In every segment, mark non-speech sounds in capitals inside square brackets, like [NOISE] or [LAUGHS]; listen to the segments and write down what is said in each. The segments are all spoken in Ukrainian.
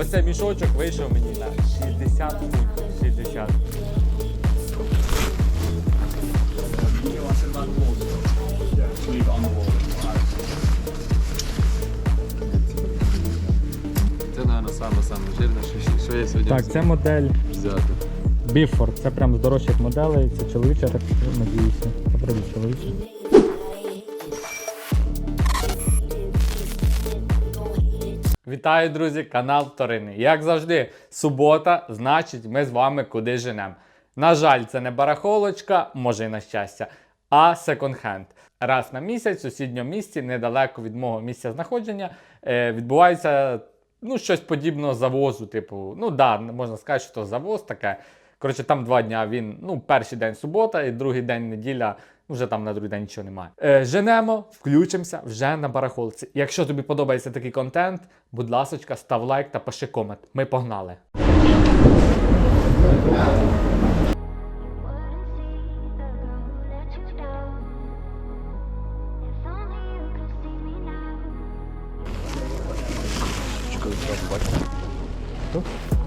Ось цей мішочок вийшов мені на 60 фунтів. 60. Це, мабуть, саме саме жирне, що, що я сьогодні Так, це модель взяти. Біфорд. Це прям з дорожчих моделей. Це чоловіча, так надіюся. Попробуй чоловіча. Вітаю, друзі! Канал Вторини. Як завжди, субота, значить, ми з вами куди женемо. На жаль, це не барахолочка, може і на щастя, а секонд-хенд. Раз на місяць в сусідньому місті, недалеко від мого місця знаходження, е, відбувається ну, щось подібного завозу. Типу, ну да, можна сказати, що то завоз таке. Коротше, там два дня він, ну, перший день субота і другий день неділя, вже там на другий день нічого немає. Е, женемо, включимося вже на барахолці. Якщо тобі подобається такий контент, будь ласочка, став лайк та пиши комент. Ми погнали. This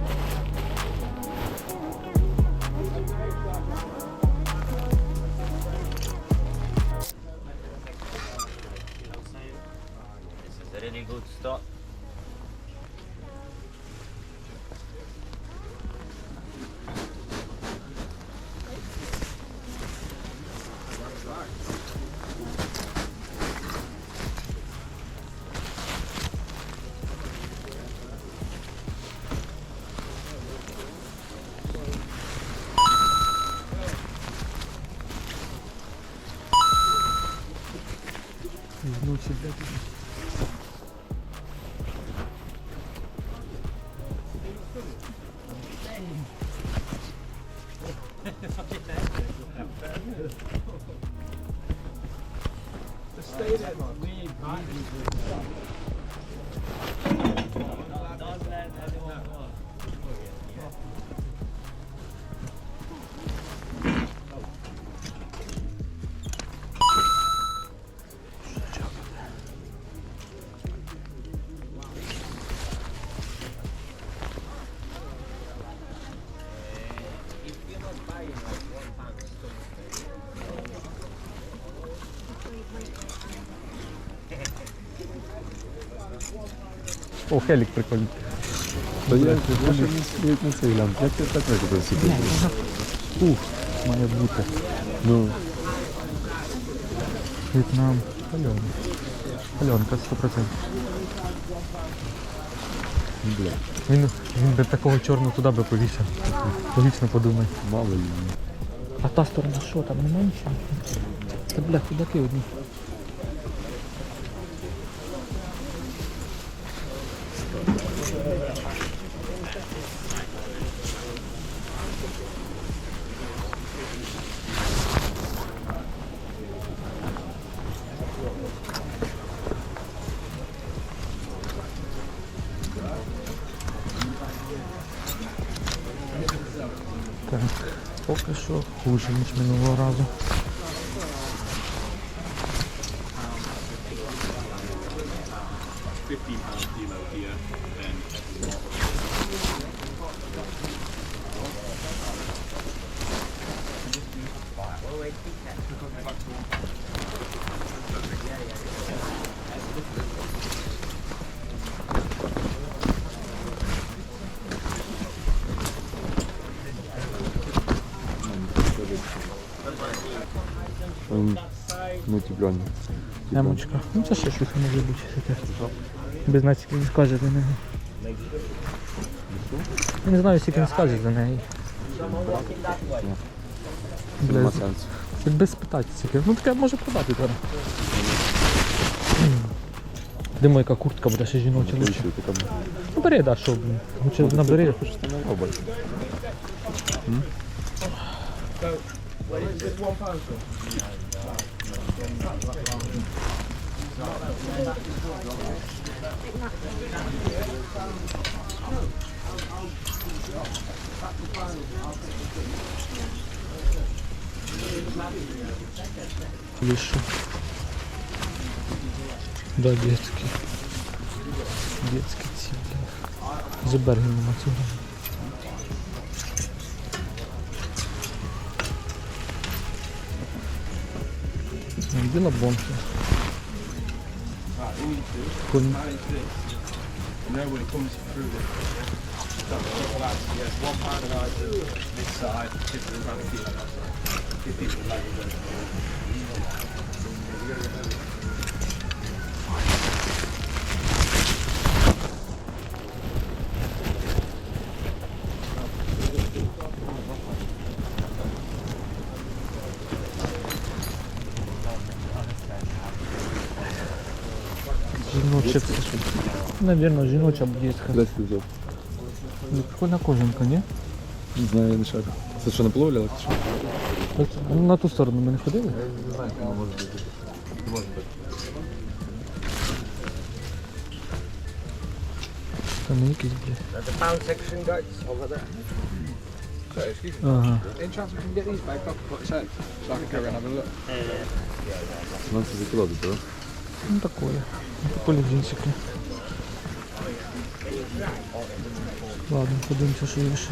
If О, хелік прикольний. То я, навіть на цей глянь. Як ти так викупив собі? Ух, має бути. Ну, В'єтнам. Альона. Альонка 100%. бля, Він, він би такого чорного туди би повісив. Логічно подумай. мало ли. А та сторона що, там немає нічого? Та бля, худаки одні. Так, поки що хуже, ніж минулого разу. Ем, Мультипльоні. Емочка. Ну це ще щось може бути таке. Без нас не скаже за неї. Я не знаю, скільки він скаже за неї. Нема сенсу. Якби спитати скільки. Ну таке може продати зараз. Димо, яка куртка буде ще жіноча лучше. Така б- Ну бери, да, що, блін. Лучше набери. Вишу. Да, детский. Детский this side, fifty pound a kilo. Fifty like Жіноча. Навірно, жіноча б'єтка. Десь ти взяв. Ну, Прикольна кожанка, ні? Не знаю, я не шарю. Це що, не половляли? чи що? От, а На ту сторону ми не ходили? Не знаю, воно може бути. Може бути. Там якісь, блядь. A pound section, guys, over there. So, excuse me, Ага. any chance we can get these back up, what it said, so I can go around and have a look? 17 за кіло. Ну такое. Полі джинсики. Ладно, подивимося, що є ще.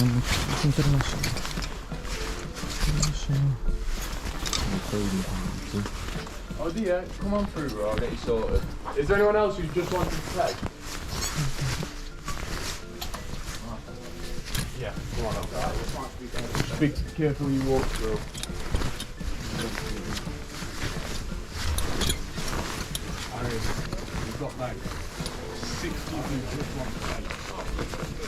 It's international. International. Oh dear, come on through, bro. I'll get you sorted. Is there anyone else who just wanted to play? Yeah, come on up. Just be careful you walk through. We've got like 60 people just want to play.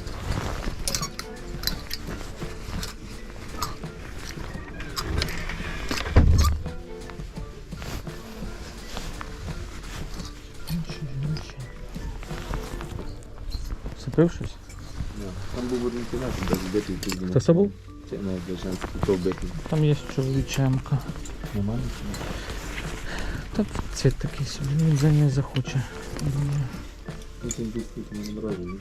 Супив щось? Там був один кінець, де збитий тут. Хто це був? Це не для женських, хто вбитий. Там є чоловічемка. Нормально? Та цвіт такий собі, він за не захоче. Думаю. Ну, це тут тут на дорозі. ні?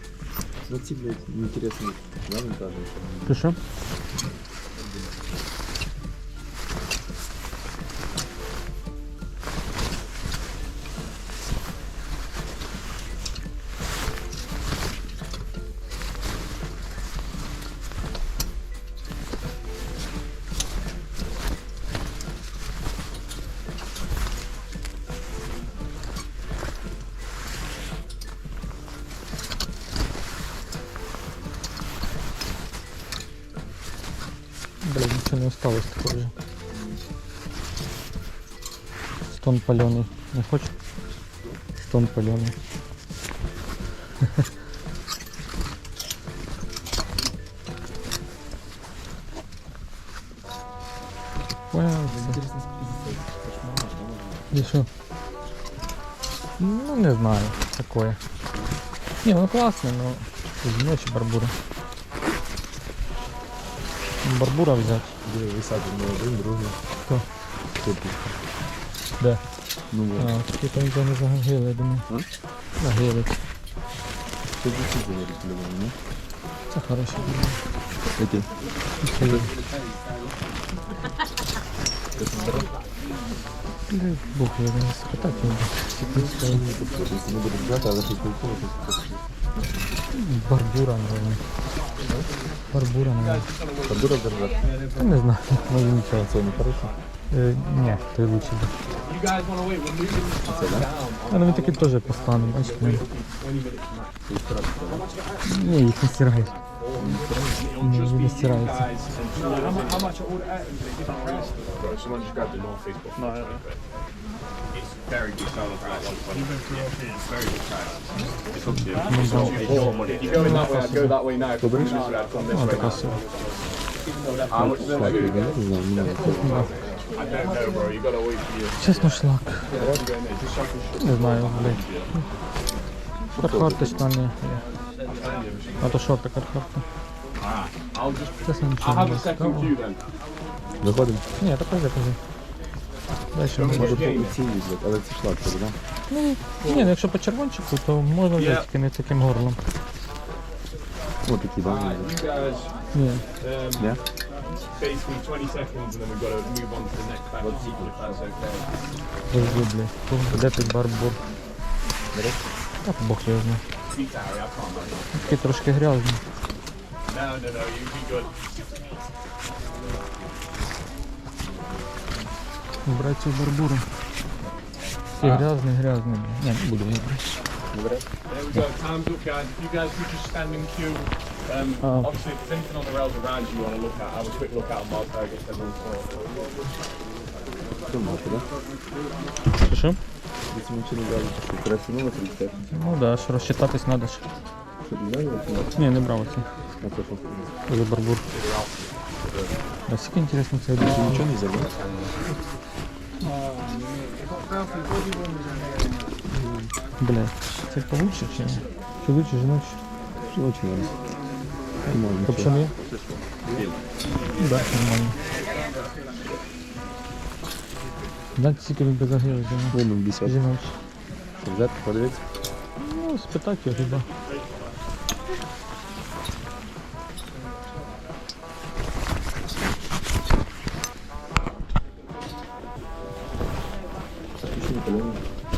Ну, ці, блядь, інтересно. Я не кажу. Ти що? Стон паленый. Не хочеш? Стон паленый. Понял, що? Ну, не знаю, такое. Не, ну классно, но ночи барбура. Барбура взять. Де висати не один, другий. Хто? Тут. Де? Ну, вот. А, такі там вже не загагили, я думаю. А? Нагили. Це всі говорить, по-любому, ні? Це хороше. Збирав? Бог його не спитати. Не але щось купувати. Барбура, наверное. Барбура, наверное. Подура держати. Я не знаю, може нічого. Це не хорошо. Е, ні, той лучше. буде. You guys want to wait? We're moving this Це, да? А ну він такий теж постану, бачите. ну. 20 minutes max. Ні, їх не стираєш. It'll Ні, just вони be не you стираються. guys. and- How mu- how much are all the items at different prices? Bro, someone just grabbed the North Face book. No, It's very good seller price. Even for It's very good price. It's up to you. It's up to you. It's your money. If you're going that way, I'd go that way now. If you're this way, I'd come this О, way така now. собі. How much is it? Так, я не знаю, не знаю. I don't know, bro. You gotta wait for you. Чесно, шлак. Не знаю, блядь. Кархарти штани. є. А то? I'll just. Чесно, нічого have не a second цікаво. then. Виходимо. Ні, так кажи, кажи. Дальше Може може. по ці їздять, але це шлак, так, да? Ну, ні, ну якщо по червончику, то можна взяти тільки не таким горлом. О, такі, да? You guys. Ні. Um? Basically 20 seconds and then we've got to move on to the next batch of people if that's okay. Де тут барбур? Так, Бог його знає. Speak to I can't manage. Такий трошки грязний. No, no, no, you'll be good. Брати цю барбуру. Такий грязний, грязний. Ні, не буду брати. There we go, time's up guys. If you guys could just stand in queue. Um, Oh. Obviously, if there's anything on the rails around you you want to look at, have a quick look at them whilst I get everyone sorted. Що можете, да? Що? Якщо ми нічого не брали, то що, пересунули чи все? Ну да, ж розчитатись треба ж. Що, чи ні? Не брав оце. Це? За барбур. А скільки інтересно це буде. нічого не взяли? Бля, це получше чи ні? Чоловіче, жіноче? Що очень надо? Нормально. Копчений? Да, нормально. Знаєте, скільки він безагрів Виймемо 50. жіноче? Що взяти, подивитися? Ну, спитати його хіба.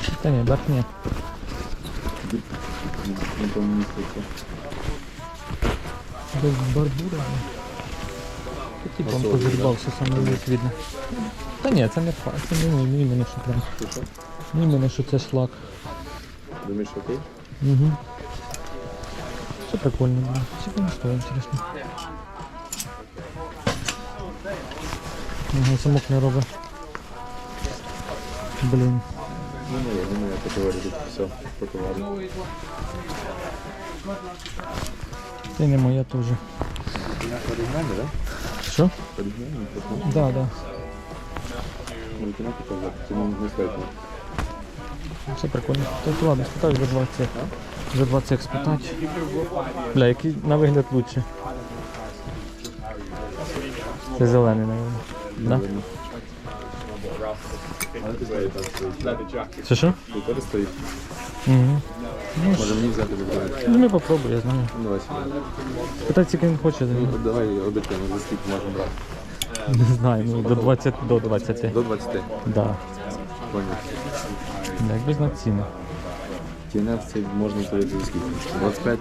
Ще не палений. Та Без барбура. Та типу Особливо, позрібався саме вид видно. Та ні, це не факт, це не, не іменно, що прям. Що, що? Не іменно, що це шлак. Думаєш, окей? Угу. Все прикольно, да. Сколько не стоит, интересно. Ага, замок не робить. Блін. Ну, я думаю, я категорію тут все пакували. Це не моя теж. Що? Да, стоїть. Все прикольно. Так ладно, спитай за 20. За 20 спитати. Бля, який на вигляд лучше. Це зелений, наверное. Да? Ти так. Це що? Ти. Угу. Може мені взяти вибирати? Ну, ми попробуй, я знаю. Ну, давай сюди. Спитай, скільки він хоче. Ну, давай обіцяємо, за скільки можемо брати. Не знаю, ну до 20 до 20. До 20. Да. Понял. Да, як без на ціни. TNF це можна зробити за скільки? 25?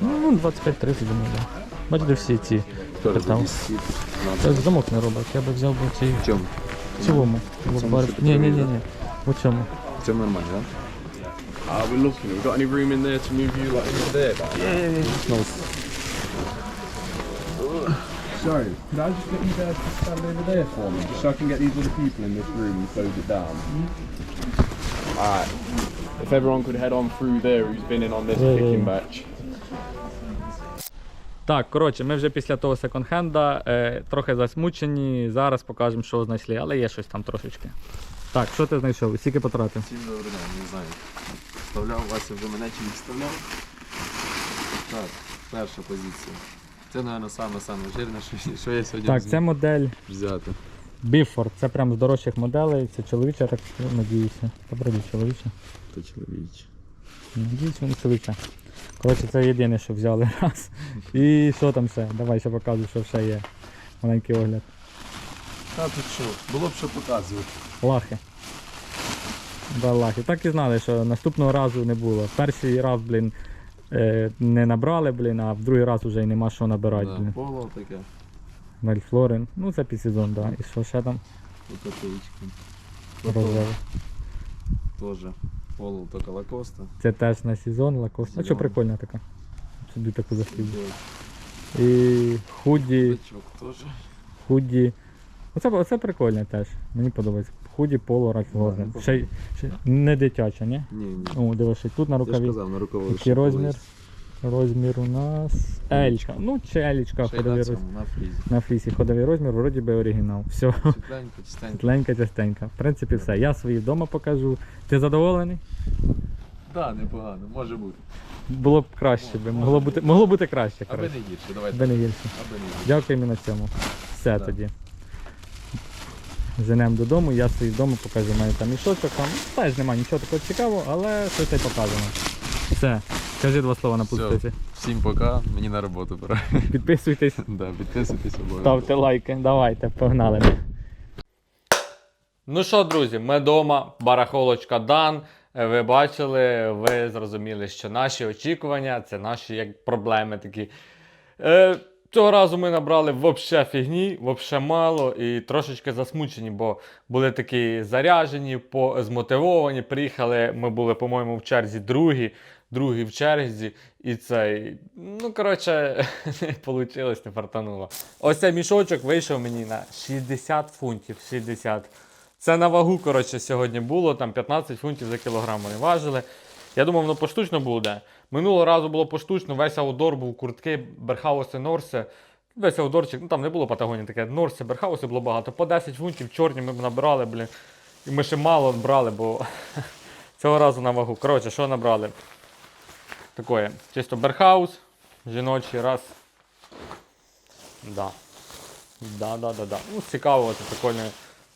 Ну, 25-30 думаю, да. Бачите, всі ці. Питав. розуміє? Це замок не робить, я би взяв би цей В чому? в цілому. цьому що ти Ні, ні, ні. У цьому. В цьому нормально, так? Uh, we're looking. Have we got any room in there to move you like into there? Back? So, could I just get you guys to stand over there for me, just so I can get these other people in this room and close it down? Alright. If everyone could head on through there who's been in on this Yeah, yeah, kicking yeah. batch. Так, коротше, ми вже після того секонд-хенда е, трохи засмучені. Зараз покажемо, що знайшли, але є щось там трошечки. Так, що ти знайшов? Скільки потратив? Всім добрий не знаю. Вставляв Вася вже мене чи не вставляв. Так, перша позиція. Це, мабуть, жирне, що, що я сьогодні Так, це модель взяти. Біфорд. Це прям з дорожчих моделей. Це чоловіча, так надіюся. Добре, чоловіча. То чоловіче. Надіюсь, вони чоловіча. Коротше, це єдине, що взяли [LAUGHS] раз. І що там ще? Давай ще покажу, що ще є. Маленький огляд. Та тут що, було б що показувати. Лахи. Валахи. Так і знали, що наступного разу не було. Перший раз, блін, е, не набрали, блін, а в другий раз вже й нема що набирати, Да, блін. поло таке. Мельфлорен. Ну, це підсезон, так. Да. І що ще там? Копеечки. Тоже. Поло только лакоста. Це теж на сезон, лакост. А що прикольна така. Собі таку захід. І худі, худі. Оце, оце прикольне теж. Мені подобається. Худі, поло, Ральф Да, Ще, ще не дитяча, ні? Ні, ні. О, дивись, тут на Я ж казав, на рукаві. Який розмір? Розмір у нас Елька. Ну, чи Елічка ходовий розмір. на фрізі. На флісі ходовий розмір, вроді би оригінал. Все, Світленько, чистенько. тепленька, частенька. В принципі, все. Я свої вдома покажу. Ти задоволений? Да, непогано, може бути. Було б краще, би. Могло бути, могло бути краще. Аби не гірше, давай. Аби не гірше. Аби не гірше. Дякуємо на цьому. Все Да. тоді. Женемо додому, я свої вдома покажу. У мене там мішочок, там теж немає нічого такого цікавого, але щось і показано. Все. Скажи два слова на пустиці. Всім пока, мені на роботу пора. Підписуйтесь, [LAUGHS] да, підписуйтесь обов'язково. ставте лайки. Давайте, погнали. Ну що, друзі, ми вдома, барахолочка Дан. Е, Ви бачили, ви зрозуміли, що наші очікування це наші як проблеми такі. Е, цього разу ми набрали вообще фігні, вообще мало і трошечки засмучені, бо були такі заряжені, змотивовані. Приїхали, ми були, по-моєму, в черзі другі, другі в черзі. І цей. Ну, коротше, [LAUGHS] не вийшло, не фартануло. Ось цей мішочок вийшов мені на 60 фунтів. 60. Це на вагу, коротше, сьогодні було, там 15 фунтів за кілограм вони важили. Я думав, воно поштучно буде. Минулого разу було поштучно, весь аудор був куртки, берхауси, норси. Весь аудорчик, ну там не було Патагонії таке, норси, берхауси було багато. По 10 фунтів чорні ми б набрали, блін. І ми ще мало брали, бо [LAUGHS] цього разу на вагу. Коротше, що набрали? Такое, чисто берхаус, жіночий раз. Да. Да, да, да, да. Ну, цікаво, це прикольно.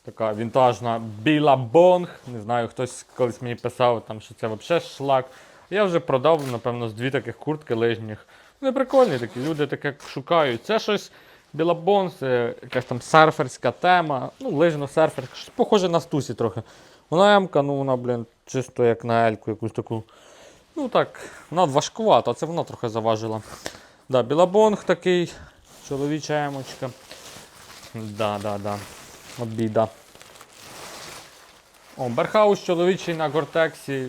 Така вінтажна біла бонг. Не знаю, хтось колись мені писав, там, що це взагалі шлак. Я вже продав, напевно, з дві таких куртки лижніх. Вони прикольні такі, люди таке шукають. Це щось біла бонг, це якась там серферська тема. Ну, лижно-серферська, щось похоже на стусі трохи. Вона емка, ну вона, блін, чисто як на ельку, якусь таку. Ну так, вона важкувата, це вона трохи заважила. Да, білабонг такий, чоловіча емочка. Да, да, да. Обіда. О, Берхаус чоловічий на гортексі.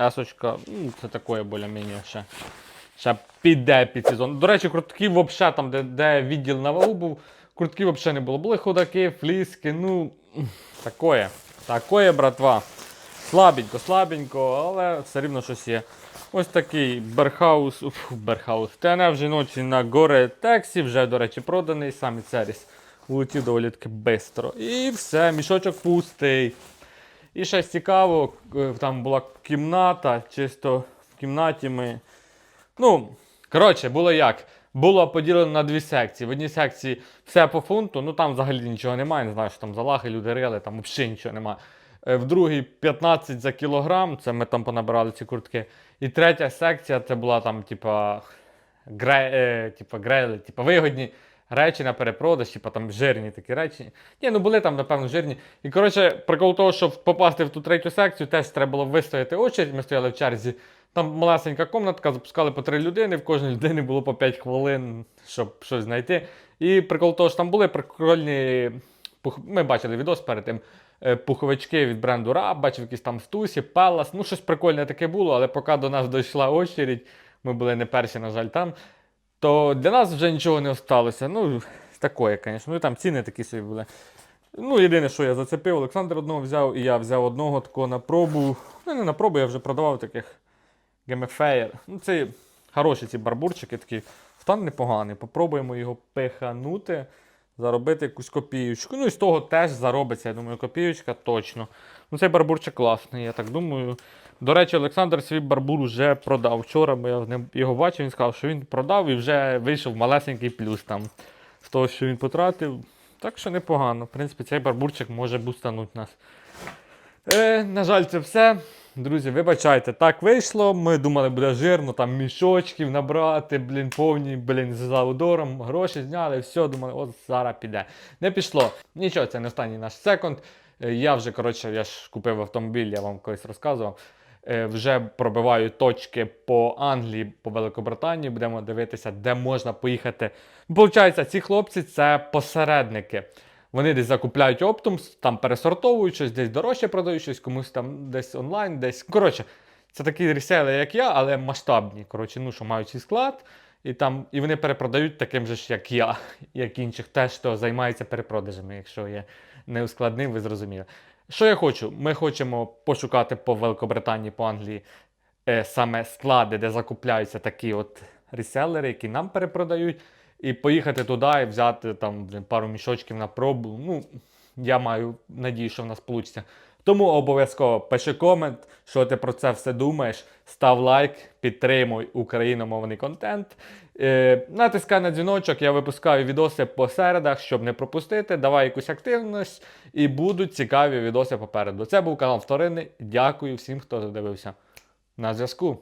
Есочка. Ну, це таке більш-менш ще. Ще піде під сезон. До речі, куртки взагалі там, де, де відділ на вагу був, куртки взагалі не було. Були худаки, фліски, ну. Такое. Такое, братва. Слабенько, слабенько, але все рівно щось є. Ось такий берхаус, уф, берхаус. ТНФ жіночий на горе тексі, вже, до речі, проданий, самі церіс. Улетів доволі таки бистро. І все, мішочок пустий. І ще цікаво, е, там була кімната, чисто в кімнаті ми. Ну, коротше, було як. Було поділено на дві секції. В одній секції все по фунту, ну там взагалі нічого немає, не знаю, що там залахи, люди рили, там взагалі нічого немає. Е, В другій 15 за кілограм, це ми там понабирали ці куртки. І третя секція це була там, типа, гре, е, типа, грейли, типа, вигодні речі на перепродаж, типа там жирні такі речі. Ні, ну були там, напевно, жирні. І коротше, прикол того, щоб попасти в ту третю секцію, теж треба було вистояти очередь. Ми стояли в черзі. Там малесенька комнатка, запускали по три людини, в кожній людині було по 5 хвилин, щоб щось знайти. І прикол того, що там були прикольні. Ми бачили відос перед тим. е, Пуховички від бренду Раб, бачив якісь там стусі, Пелас. Ну, щось прикольне таке було, але поки до нас дійшла очередь, ми були не перші, на жаль, там. То для нас вже нічого не осталося. Ну, такое, звісно. Ну і там ціни такі собі були. Ну, єдине, що я зацепив, Олександр одного взяв, і я взяв одного такого на пробу. Ну, не на пробу, я вже продавав таких гемефеєр. Ну, це хороші ці барбурчики такі. Стан непоганий. Попробуємо його пиханути, заробити якусь копіючку. Ну і з того теж заробиться, я думаю, копіючка точно. Ну, цей барбурчик класний, я так думаю. До речі, Олександр свій барбур вже продав. Вчора я його бачив, він сказав, що він продав і вже вийшов малесенький плюс там з того, що він потратив. Так що непогано. В принципі, цей барбурчик може бустануть нас. Е, на жаль, це все. Друзі, вибачайте, так вийшло. Ми думали, буде жирно, там мішочків набрати, блін, повні, блін, з заудором, гроші зняли, все, думали, от зараз піде. Не пішло. Нічого, це не останній наш секунд. Е, Я вже, коротше, я ж купив автомобіль, я вам колись розказував. Е, Вже пробиваю точки по Англії, по Великобританії. Будемо дивитися, де можна поїхати. Получається, ці хлопці це посередники. Вони десь закупляють оптом, там пересортовують щось, десь дорожче продають щось, комусь там десь онлайн, десь. Коротше, це такі ресели, як я, але масштабні. Коротше, ну що мають свій склад, і там і вони перепродають таким же ж, як я, [LAUGHS] як інших, теж хто займається перепродажами, якщо я не ускладнив, ви зрозуміли. Що я хочу? Ми хочемо пошукати по Великобританії, по Англії е, саме склади, де закупляються такі от реселери, які нам перепродають, і поїхати туди і взяти там пару мішочків на пробу. Ну, я маю надію, що в нас вийде. Тому обов'язково пиши комент, що ти про це все думаєш. Став лайк, підтримуй україномовний контент. Е, натискай на дзвіночок, я випускаю відоси по середах, щоб не пропустити. Давай якусь активність і будуть цікаві відоси попереду. Це був канал Вторини. Дякую всім, хто додивився. На зв'язку.